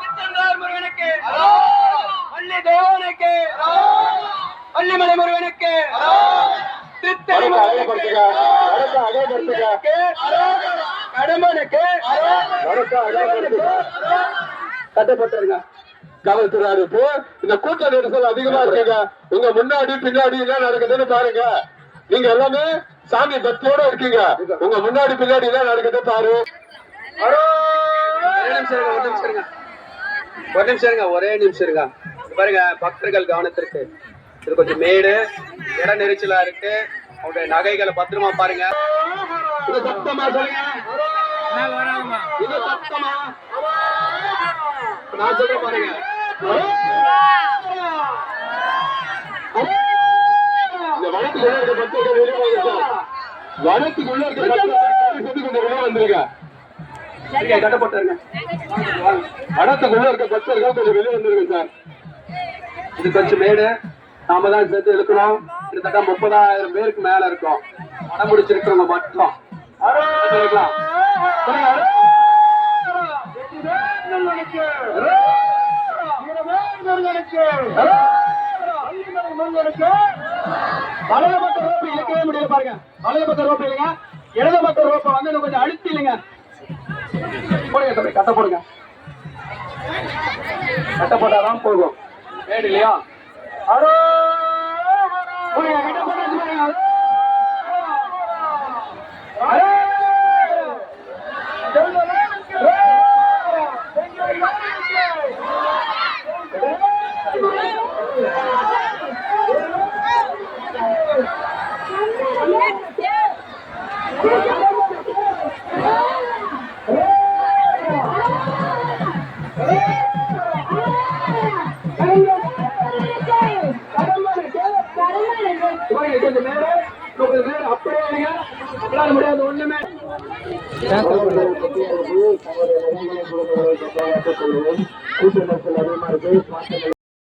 திருச்செந்தூர் முருகனுக்கு. தேவனுக்கு. திருத்தணி கடம்பனுக்கு கட்டப்பட்டிருங்க. காவல்துறை அறிவிப்பு இந்த கூட்ட நெரிசல் அதிகமா இருக்குங்க. உங்க முன்னாடி பின்னாடி என்ன நடக்குதுன்னு பாருங்க. நீங்க எல்லாமே சாமி பக்தியோட இருக்கீங்க. உங்க முன்னாடி பின்னாடி என்ன நடக்குது பாரு. ஒரே நிமிஷம் ஒரு நிமிஷம் இருங்க. ஒரு நிமிஷம் இருங்க ஒரே நிமிஷம் இருங்க. பாருங்க பக்தர்கள் கவனத்திற்கு. இது கொஞ்சம் மேடு இட நெரிச்சலா இருக்கு. அவருடைய நகைகளை பத்திரமா பாருங்க. இது சத்தமா சொல்லுங்க. இது சத்தமா? நான் சொல்ற பாருங்க. இந்த வனத்துக்குள்ள இருக்க பக்தர்கள் வெளியே வாங்க வனத்துக்குள்ள இருக்க பக்தர்கள் சொல்லி கொஞ்சம் வெளியே வந்துருங்க இங்க கட்டப்பட்டிருங்க வனத்துக்குள்ள இருக்க பக்தர்கள் கொஞ்சம் வெளியே வந்துருங்க சார். இது கொஞ்சம் மேடு. நாம தான் சேர்த்து இழுக்கணும். கிட்டத்தட்ட முப்பதாயிரம் பேருக்கு மேல இருக்கும். படம் முடிச்சிருக்கிறவங்க மட்டும். சொல்லிக்கலாம். சொல்லுங்க. வலது பக்க ரோப்பு இழுக்கவே முடியல பாருங்க. வலது பக்க ரோப்பு இல்லைங்க. இடது பக்க ரோப்பை வந்து இன்னும் கொஞ்சம் அழுத்தி இல்லைங்க போடுங்க தம்பி கட்ட போடுங்க. கட்ட போட்டாதான் போகும். வேடு இல்லையா? அரோ கட்ட போட்டாச்சு அரோ! போடுங்க, கொஞ்சம் மேல, கொஞ்சம் மேல, அப்படியே வைங்க. முடியாது ஒண்ணுமே அதிகமா இருக்கு